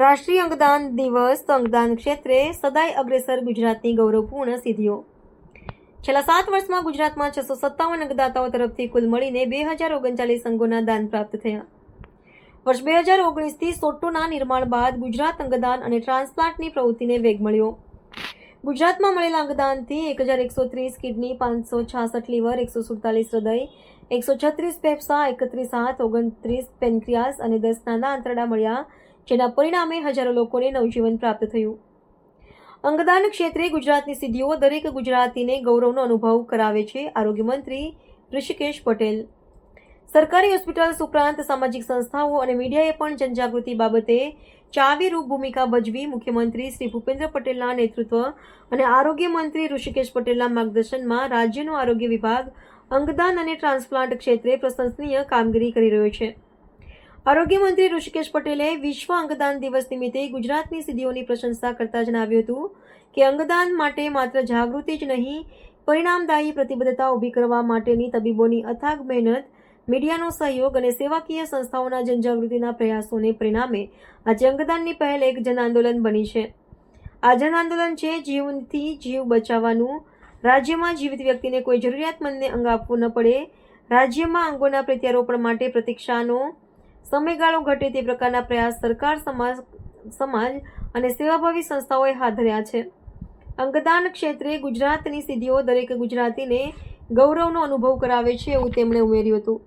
રાષ્ટ્રીય અંગદાન દિવસ અંગદાન ક્ષેત્રે સદાય અગ્રેસર ગુજરાતની ગૌરવપૂર્ણ સિદ્ધિઓ. છેલ્લા સાત વર્ષમાં ગુજરાતમાં છસો સત્તાવન અંગદાતાઓ તરફથી કુલ મળીને બે હજાર ઓગણચાલીસ અંગોના દાન પ્રાપ્ત થયા. વર્ષ બે હજાર ઓગણીસથી સોટોના નિર્માણ બાદ ગુજરાત અંગદાન અને ટ્રાન્સપ્લાન્ટની પ્રવૃત્તિને વેગ મળ્યો. ગુજરાતમાં મળેલા અંગદાનથી એક હજાર એકસો ત્રીસ કિડની, પાંચસો છાસઠ લીવર, એકસો સુડતાલીસ હૃદય, એકસો છત્રીસ ફેફસા એકત્રીસ હાથ, ઓગણત્રીસ પેનક્રિયાસ અને દસ નાના આંતરડા મળ્યા. જેના પરિણામે હજારો લોકોને નવજીવન પ્રાપ્ત થયું. અંગદાન ક્ષેત્રે ગુજરાતની સિદ્ધિઓ દરેક ગુજરાતીને ગૌરવનો અનુભવ કરાવે છે આરોગ્યમંત્રી ઋષિકેશ પટેલ. સરકારી હોસ્પિટલ્સ ઉપરાંત સામાજિક સંસ્થાઓ અને મીડિયાએ પણ જનજાગૃતિ બાબતે ચાવીરૂપ ભૂમિકા ભજવી મુખ્યમંત્રી શ્રી ભૂપેન્દ્ર પટેલના નેતૃત્વ અને આરોગ્ય મંત્રી ઋષિકેશ પટેલના માર્ગદર્શનમાં રાજ્યનો આરોગ્ય વિભાગ અંગદાન અને ટ્રાન્સપ્લાન્ટ ક્ષેત્રે પ્રશંસનીય કામગીરી કરી રહ્યો છે. આરોગ્ય મંત્રી ઋષિકેશ પટેલે વિશ્વ અંગદાન દિવસ નિમિત્તે ગુજરાતની સિદ્ધિઓની પ્રશંસા કરતા જણાવ્યું હતું કે અંગદાન માટે માત્ર જાગૃતિ જ નહીં, પરિણામદાયી પ્રતિબદ્ધતા ઊભી કરવા માટેની તબીબોની અથાગ મહેનત, મીડિયાનો સહયોગ અને સેવાકીય સંસ્થાઓના જનજાગૃતિના પ્રયાસોને પરિણામે આજે અંગદાનની પહેલ એક જન આંદોલન બની છે. આ જન આંદોલન છે જીવથી જીવ બચાવવાનું. રાજ્યમાં જીવિત વ્યક્તિને કોઈ જરૂરિયાતમંદને અંગ આપવું ન પડે. રાજ્યમાં અંગોના પ્રત્યારોપણ માટે પ્રતીક્ષાનો સમયગાળો ઘટે તે પ્રકારના પ્રયાસ સરકાર સમાજ સમાજ અને સેવાભાવી સંસ્થાઓએ હાથ ધર્યા છે. અંગદાન ક્ષેત્રે ગુજરાતની સિદ્ધિઓ દરેક ગુજરાતીને ગૌરવનો અનુભવ કરાવે છે એવું તેમણે ઉમેર્યું હતું.